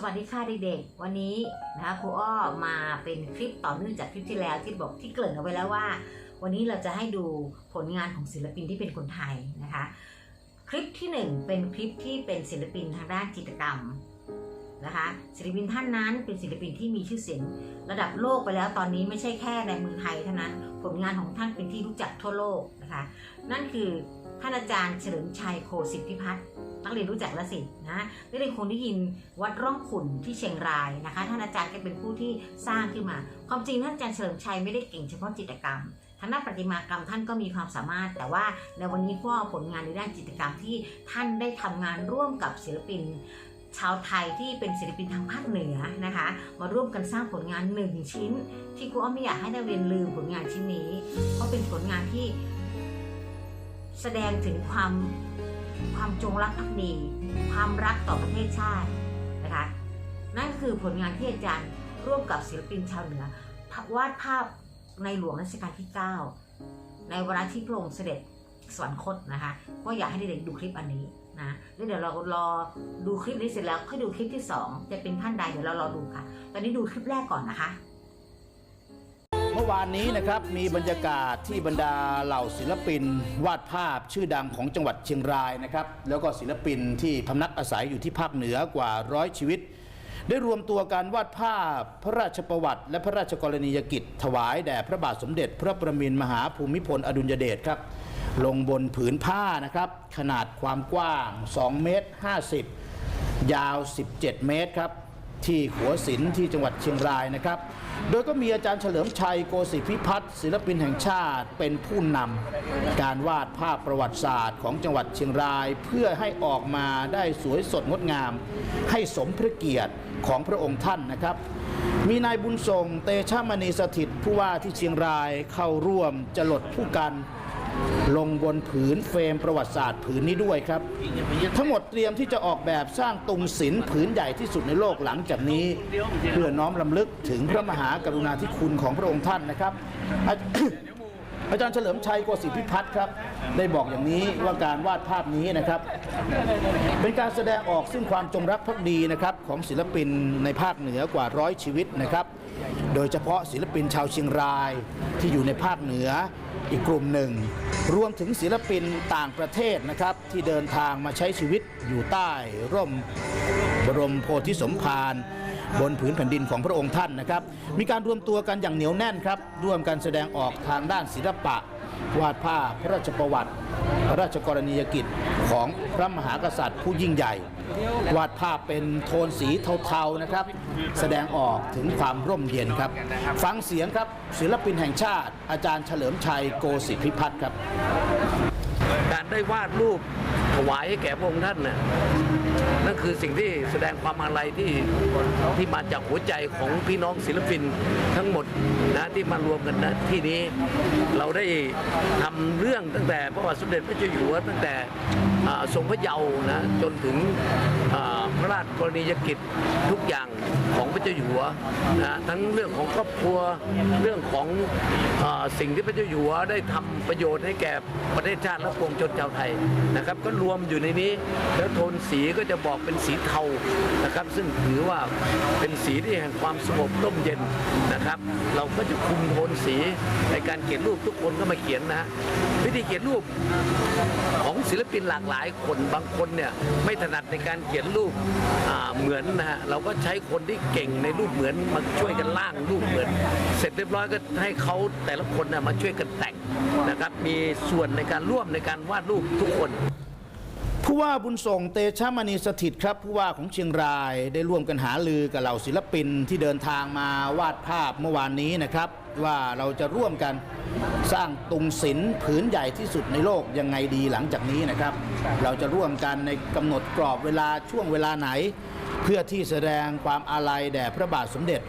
สวัสดีค่ะเด็กๆ วันนี้นะคะครูอ้อมาเป็นคลิปต่อเนื่องจากคลิปที่แล้วที่บอกที่เกริ่นเอาไว้แล้วว่า วันนี้เราจะให้ดูผลงานของศิลปินที่เป็นคนไทยนะคะ คลิปที่หนึ่งเป็นคลิปที่เป็นศิลปินทางด้านจิตรกรรมนะคะศิลปินท่านนั้นเป็นศิลปินที่มีชื่อเสียงระดับโลกไปแล้วตอนนี้ไม่ใช่แค่ในเมืองไทยเท่านั้น ผลงานของท่านเป็นที่รู้จักทั่วโลกนะคะ นั่นคือท่านอาจารย์เฉลิมชัยโคสิทธิพิพัฒน์ นักเรียนรู้จักแล้วสินะได้เรียนคงได้ยินวัดร่องขุนที่เชียงรายนะคะท่านอาจารย์ก็เป็นผู้ที่สร้างขึ้นมา ความจริงท่านอาจารย์เฉลิมชัยไม่ได้เก่งเฉพาะจิตรกรรมทางด้านประติมากรรมท่านก็มีความสามารถ แต่ว่าในวันนี้ก็ผลงานในด้านจิตรกรรมที่ท่านได้ทำงานร่วมกับศิลปินชาวไทยที่เป็นศิลปินทางภาคเหนือนะคะ มาร่วมกันสร้างผลงานหนึ่งชิ้น ที่ครูอ้อมไม่อยากให้นักเรียนลืมผลงานชิ้นนี้ เพราะเป็นผลงานที่แสดงถึงความ ความจงรักภักดี ความรักต่อประเทศชาตินะคะนั่นคือผลงานที่อาจารย์ร่วมกับศิลปินชาวเหนือวาดภาพในหลวงรัชกาลที่ 9 ในวาระที่พระองค์เสด็จสวรรคตนะคะก็อยากให้เด็กๆดูคลิปอันนี้นะแล้วเดี๋ยวเรารอดูคลิปนี้เสร็จแล้วค่อยดูคลิปที่ 2 จะเป็นท่านใดเดี๋ยวเรารอดูค่ะ ตอนนี้ดูคลิปแรกก่อนนะคะ มื่อวานนี้นะครับมีบรรยากาศที่บรรดาเหล่าศิลปิน วาดภาพชื่อดังของจังหวัดเชียงรายนะครับ แล้วก็ศิลปินที่พำนักอาศัยอยู่ที่ภาคเหนือกว่าร้อยชีวิต ได้รวมตัวการวาดภาพพระราชประวัติ และพระราชกรณียกิจ ถวายแด่พระบาทสมเด็จ พระประมินทมหาภูมิพลอดุลยเดชครับลงบนผืนผ้านะครับขนาดความกว้าง 2 เมตร 50 ยาว 17 เมตรครับ ที่หัวศิลป์ที่จังหวัดเชียงรายนะครับ โดยก็มีอาจารย์เฉลิมชัยโกศิพิพัฒน์ศิลปินแห่งชาติเป็นผู้นำการวาดภาพประวัติศาสตร์ของจังหวัดเชียงราย เพื่อให้ออกมาได้สวยสดงดงาม ให้สมพระเกียรติของพระองค์ท่านนะครับ มีนายบุญทรงเตชะมณีสถิตผู้ว่าที่เชียงรายเข้าร่วมจรดผู้กัน ลงบนผืนเฟรมประวัติศาสตร์ผืนนี้ด้วยครับ ทั้งหมดเตรียมที่จะออกแบบสร้างตุงศิลป์ผืนใหญ่ที่สุดในโลกหลังจากนี้ เพื่อน้อมลำลึกถึงพระมหากรุณาธิคุณของพระองค์ท่านนะครับ อาจารย์เฉลิมชัยโกศิพิพัฒน์ครับ ได้บอกอย่างนี้ว่าการวาดภาพนี้นะครับ เป็นการแสดงออกซึ่งความจงรักภักดีนะครับของศิลปินในภาคเหนือกว่าร้อยชีวิตนะครับ โดยเฉพาะศิลปินชาวเชียงรายที่อยู่ในภาคเหนืออีกกลุ่มหนึ่ง รวมถึงศิลปินต่างประเทศนะครับ ที่เดินทางมาใช้ชีวิตอยู่ใต้ร่มบรมโพธิสมภาร บนผืนแผ่นดินของพระองค์ท่านนะครับ มีการรวมตัวกันอย่างเหนียวแน่นครับ ร่วมกันแสดงออกทางด้านศิลปะ วาดภาพพระราชประวัติ พระราชกรณียกิจของพระมหากษัตริย์ผู้ยิ่งใหญ่ วาดภาพเป็นโทนสีเทาๆนะครับ แสดงออกถึงความร่มเย็นครับ ฟังเสียงครับศิลปินแห่งชาติ อาจารย์เฉลิมชัยโกศิพิพัฒน์ครับ การได้วาดรูปถวายให้แก่พระองค์ท่านน่ะ นั่นคือสิ่งที่แสดงความอาลัยที่ที่มาจากหัวใจของพี่น้องศิลปินทั้งหมดนะที่มารวมกันนะที่นี้เราได้ทำเรื่องตั้งแต่พระบาทสมเด็จพระเจ้าอยู่หัวตั้งแต่ทรงพระเยาว์นะจนถึง พระราชกรณียกิจทุกอย่างของพระเจ้าอยู่หัวนะทั้งเรื่องของครอบครัวเรื่องของอสิ่งที่พระเจ้าอยู่หัวได้ทำประโยชน์ให้แก่ประเทศชาติและปวงชนชาวไทยนะครับ ก็รวมอยู่ในนี้ แล้วโทนสีก็จะบอกเป็นสีเทานะครับ ซึ่งถือว่าเป็นสีที่แห่งความสงบร่มเย็นนะครับ เราก็จะคุมโทนสีในการเขียนรูปทุกคนก็มาเขียนนะฮะวิธีเขียนรูปของศิลปินหลากหลายคนบางคนเนี่ยไม่ถนัดในการเขียนรูปเหมือนนะฮะเราก็ใช้คนที่เก่งในรูปเหมือนมาช่วยกันร่างรูปเหมือน เสร็จเรียบร้อยก็ให้เขาแต่ละคนนะมาช่วยกันแต่งนะครับมีส่วนในการร่วมในการวาดรูปทุกคนผู้ว่าบุญส่งเตชะมณีสถิตครับผู้ว่าของเชียงรายได้ร่วมกันหาลือกับเหล่าศิลปินที่เดินทางมาวาดภาพเมื่อวานนี้นะครับ ว่าเราจะร่วมกันสร้างตุงศิลป์ผืนใหญ่ที่สุดในโลกยังไงดีหลังจากนี้นะครับ เราจะร่วมกันในกำหนดกรอบเวลาช่วงเวลาไหน เพื่อที่แสดงความอาลัยแด่พระบาทสมเด็จ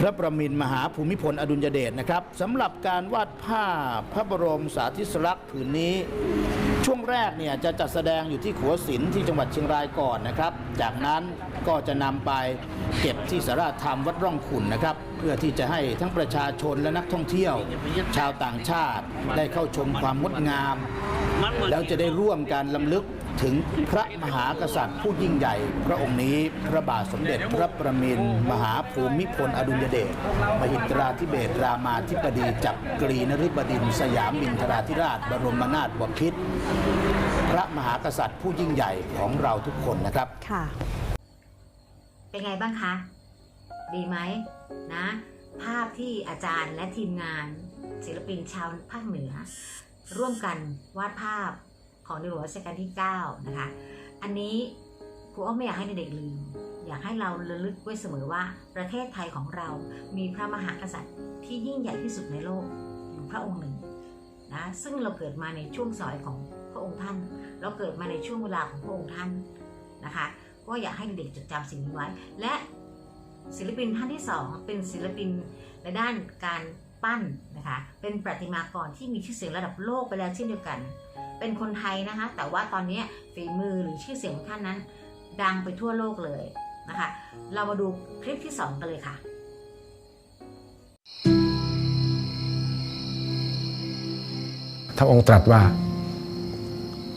พระประมินมหาภูมิพลอดุลยเดชนะครับสำหรับการวาดภาพพระบรมสาธิสลักษณ์ผืนนี้ ช่วงแรกเนี่ยจะจัดแสดงอยู่ที่ขัวศิลป์ที่จังหวัดเชียงรายก่อนนะครับ จากนั้นก็จะนำไปเก็บที่สาราธรรมวัดร่องขุนนะครับ เพื่อที่จะให้ทั้งประชาชนและนักท่องเที่ยว ชาวต่างชาติได้เข้าชมความงดงาม แล้วจะได้ร่วมการลำลึกถึงพระมหากษัตริย์ผู้ยิ่งใหญ่ พระองค์นี้พระบาทสมเด็จพระประมินทรมหาภูมิพลอดุลยเดชมหิตราธิเบศรามาธิบดีจักรีนฤบดินทร์สยามมินทราธิราช บรมนาถบพิตรพระมหากษัตริย์ผู้ยิ่งใหญ่ของเราทุกคนนะครับค่ะเป็นไงบ้างคะ ดีไหมนะ ภาพที่อาจารย์และทีมงาน ศิลปินชาวภาคเหนือ ร่วมกันวาดภาพของในหลวงรัชกาลที่ 9 นะคะ อันนี้ครูอ้อมไม่อยากให้เด็กๆลืม อยากให้เราระลึกไว้เสมอว่าประเทศไทยของเรามีพระมหากษัตริย์ที่ยิ่งใหญ่ที่สุดในโลกอยู่พระองค์หนึ่งนะซึ่งเราเกิดมาในช่วงสอยของพระองค์ท่าน เราเกิดมาในช่วงเวลาของพระองค์ท่านนะคะ ก็อยากให้เด็กจดจำสิ่งนี้ไว้ และศิลปินท่านที่สองเป็นศิลปินในด้านการ ปั้นนะคะเป็นประติมากรที่มีชื่อเสียงระดับโลกไปแล้วเช่นเดียวกัน เป็นคนไทยนะคะ แต่ว่าตอนนี้ฝีมือหรือชื่อเสียงของท่านนั้น ดังไปทั่วโลกเลยนะคะ เรามาดูคลิปที่สองกันเลยค่ะพระองค์ตรัสว่า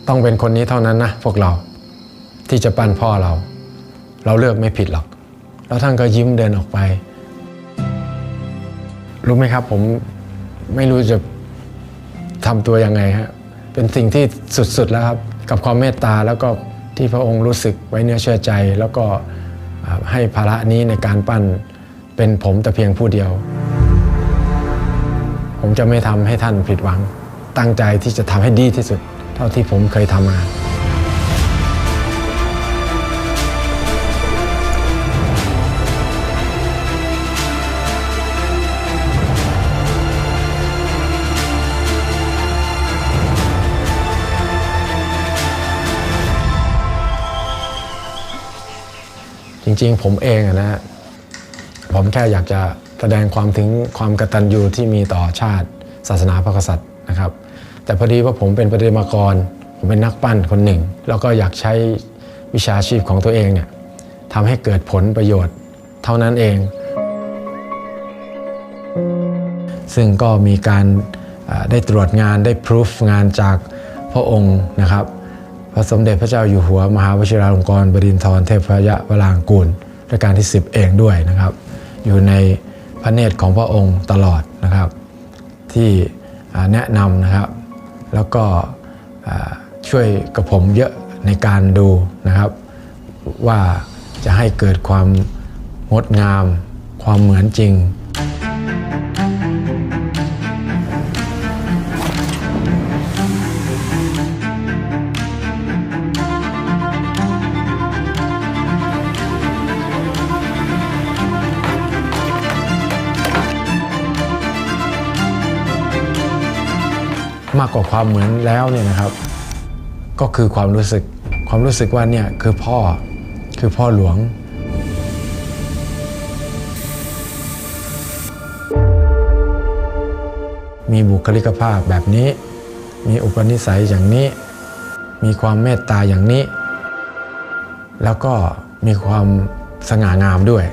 ต้องเป็นคนนี้เท่านั้นนะพวกเราที่จะปั้นพ่อเรา เราเลือกไม่ผิดหรอก แล้วท่านก็ยิ้มเดินออกไป รู้ไหมครับ ผมไม่รู้จะทำตัวยังไงฮะเป็นสิ่งที่สุดๆแล้วครับ กับความเมตตาแล้วก็ที่พระองค์รู้สึกไว้เนื้อเชื่อใจ แล้วก็ให้ภาระนี้ในการปั้นเป็นผมแต่เพียงผู้เดียว ผมจะไม่ทำให้ท่านผิดหวัง ตั้งใจที่จะทำให้ดีที่สุด เท่าที่ผมเคยทำมา จริงๆ ผมเองอะนะผมแค่อยากจะแสดงความถึงความกตัญญูที่มีต่อชาติ ศาสนาพระกษัตริย์นะครับ แต่พอดีว่าผมเป็นประติมากร ผมเป็นนักปั้นคนหนึ่ง แล้วก็อยากใช้วิชาชีพของตัวเองเนี่ยทำให้เกิดผลประโยชน์เท่านั้นเอง ซึ่งก็มีการได้ตรวจงานได้พิสูจงานจากพระองค์นะครับ พระสมเด็จพระเจ้าอยู่หัวมหาวชิราลงกรณบดินทรเทพยวรางกูลรัชกาลที่ 10 เองด้วยนะครับ อยู่ในพระเนตรของพระองค์ตลอดนะครับ ที่แนะนำนะครับ แล้วก็ช่วยกับผมเยอะในการดูนะครับ ว่าจะให้เกิดความงดงาม ความเหมือนจริง มากกว่าความเหมือนแล้วเนี่ยนะครับ ก็คือความรู้สึกความรู้สึกว่าเนี่ยคือพ่อคือพ่อหลวงมีบุคลิกภาพแบบนี้ มีอุปนิสัยอย่างนี้ มีความเมตตาอย่างนี้ แล้วก็มีความสง่างามด้วย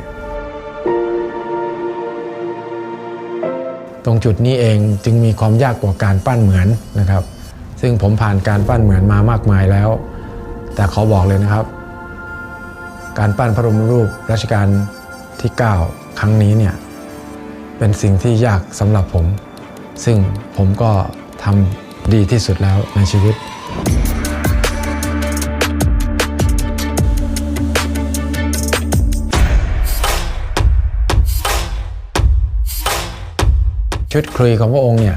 ตรงจุดนี้เองจึงมีความยากกว่าการปั้นเหมือนนะครับ ซึ่งผมผ่านการปั้นเหมือนมามากมายแล้ว แต่ขอบอกเลยนะครับ การปั้นพระบรมรูปรัชกาลที่ 9 ครั้งนี้เนี่ยเป็นสิ่งที่ยากสำหรับผม ซึ่งผมก็ทำดีที่สุดแล้วในชีวิต ชุดคลุยของพระองค์เนี่ย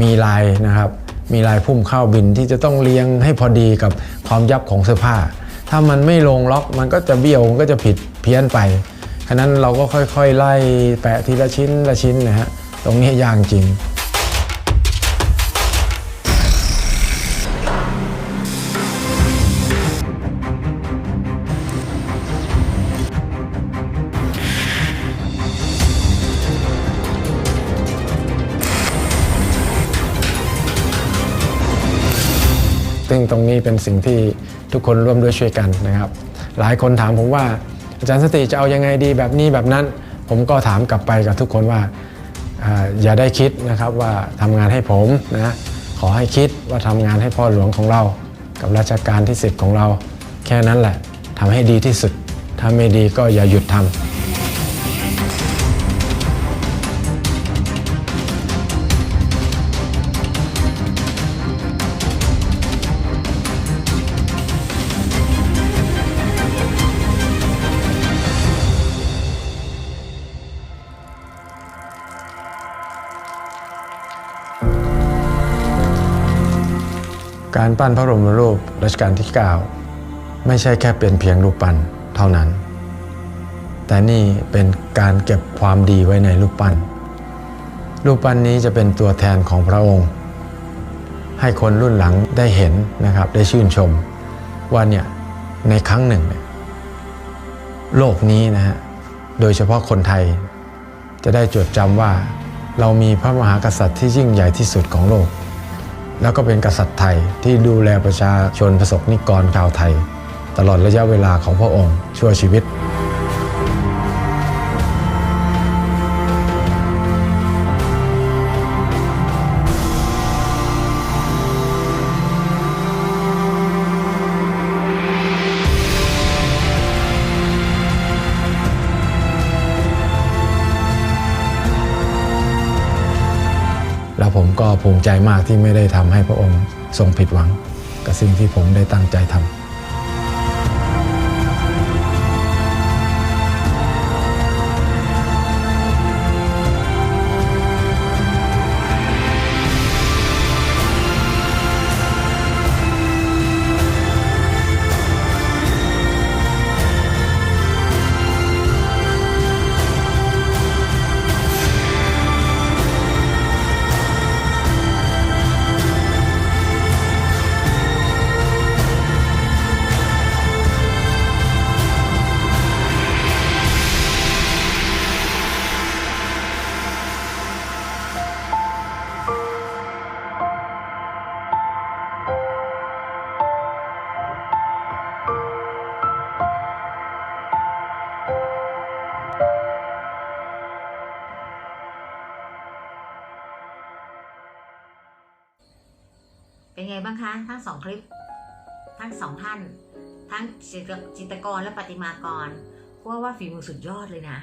มีลายนะครับมีลายพุ่มข้าวบินที่จะต้องเลี้ยงให้พอดีกับความยับของเสื้อผ้า ถ้ามันไม่ลงล็อกมันก็จะเบี้ยวมันก็จะผิดเพี้ยนไปฉะนั้นเราก็ค่อยๆ ไล่แปะทีละชิ้นละชิ้นนะฮะตรงนี้ยากจริง ซึ่งตรงนี้เป็นสิ่งที่ทุกคนร่วมด้วยช่วยกันนะครับ หลายคนถามผมว่า อาจารย์สติจะเอายังไงดีแบบนี้แบบนั้น ผมก็ถามกลับไปกับทุกคนว่าอย่าได้คิดนะครับว่าทำงานให้ผมนะขอให้คิดว่าทำงานให้พ่อหลวงของเรา กับราชการที่สิบของเรา แค่นั้นแหละทำให้ดีที่สุดถ้าไม่ดีก็อย่าหยุดทำ การปั้นพระบรมรูปรัชกาลที่ 9 ไม่ใช่แค่เป็นเพียงรูปปั้นเท่านั้น แต่นี่เป็นการเก็บความดีไว้ในรูปปั้น รูปปั้นนี้จะเป็นตัวแทนของพระองค์ ให้คนรุ่นหลังได้เห็นนะครับได้ชื่นชม ว่าเนี่ยในครั้งหนึ่ง โลกนี้นะฮะโดยเฉพาะคนไทย จะได้จดจำว่าเรามีพระมหากษัตริย์ที่ยิ่งใหญ่ที่สุดของโลก แล้วก็เป็นกษัตริย์ไทยที่ดูแลประชาชนประสบนิกรชาวไทย ตลอดระยะเวลาของพระองค์ชั่วชีวิต แล้วผมก็ภูมิใจมากที่ไม่ได้ทำให้พระองค์ทรงผิดหวัง กับสิ่งที่ผมได้ตั้งใจทำ คะ ทั้งสองคลิป ทั้งสองท่าน ทั้งจิตกรและประติมากรเพราะว่าฝีมือสุดยอดเลยนะ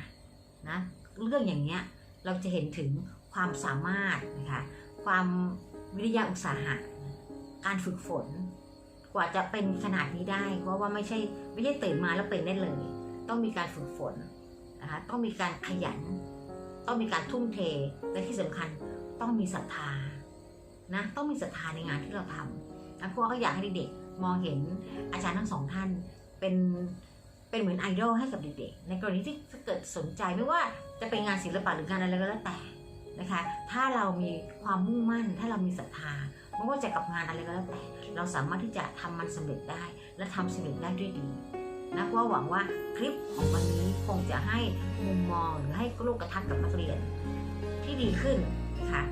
นะเรื่องอย่างเนี้ยเราจะเห็นถึงความสามารถนะคะความวิริยะอุตสาหะ การฝึกฝน กว่าจะเป็นขนาดนี้ได้ เพราะว่าไม่ใช่ไม่ใช่ตื่นมาแล้วเป็นได้เลย ต้องมีการฝึกฝนนะคะต้องมีการขยัน ต้องมีการทุ่มเทและที่สำคัญต้องมีศรัทธานะต้องมีศรัทธาในงานที่เราทำ นะพวกก็อยากให้เด็กๆมองเห็นอาจารย์ทั้งสองท่านเป็นเป็นเหมือนไอดอลให้กับเด็กๆ ในกรณีที่ถ้าเกิดสนใจไม่ว่าจะเป็นงานศิลปะหรืองานอะไรก็แล้วแต่นะคะ ถ้าเรามีความมุ่งมั่น ถ้าเรามีศรัทธาไม่ว่าจะกับงานอะไรก็แล้วแต่ เราสามารถที่จะทำมันสำเร็จได้ และทำสำเร็จได้ด้วยดีนะเพราะว่าหวังว่าคลิปของวันนี้คงจะให้มุมมองหรือให้ลูกกระทัดกับนักเรียน ที่ดีขึ้นนะคะ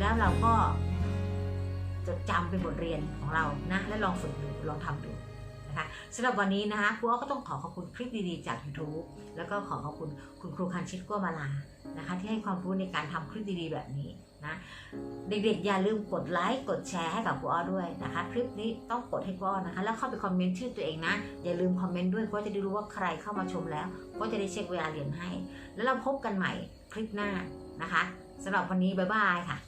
แล้วเราก็ จดจำเป็นบทเรียนของเรานะและลองฝึกดูลองทำดูนะคะสำหรับวันนี้นะคะครูอ้อก็ต้องขอขอบคุณคลิปดีๆจาก YouTube แล้วก็ขอขอบคุณคุณครูคันชิตกัวมาลานะคะ ที่ให้ความรู้ในการทำคลิปดีๆแบบนี้นะเด็กๆอย่าลืมกดไลค์กดแชร์ให้กับครูอ้อด้วยนะคะ คลิปนี้ต้องกดให้ครูอ้อนะคะ แล้วเข้าไปคอมเมนต์ชื่อตัวเองนะ อย่าลืมคอมเมนต์ด้วยเพราะจะได้รู้ว่าใครเข้ามาชมแล้ว ก็จะได้เช็คเวลาเรียนให้ แล้วเราพบกันใหม่คลิปหน้านะคะสำหรับวันนี้บ๊ายบายค่ะ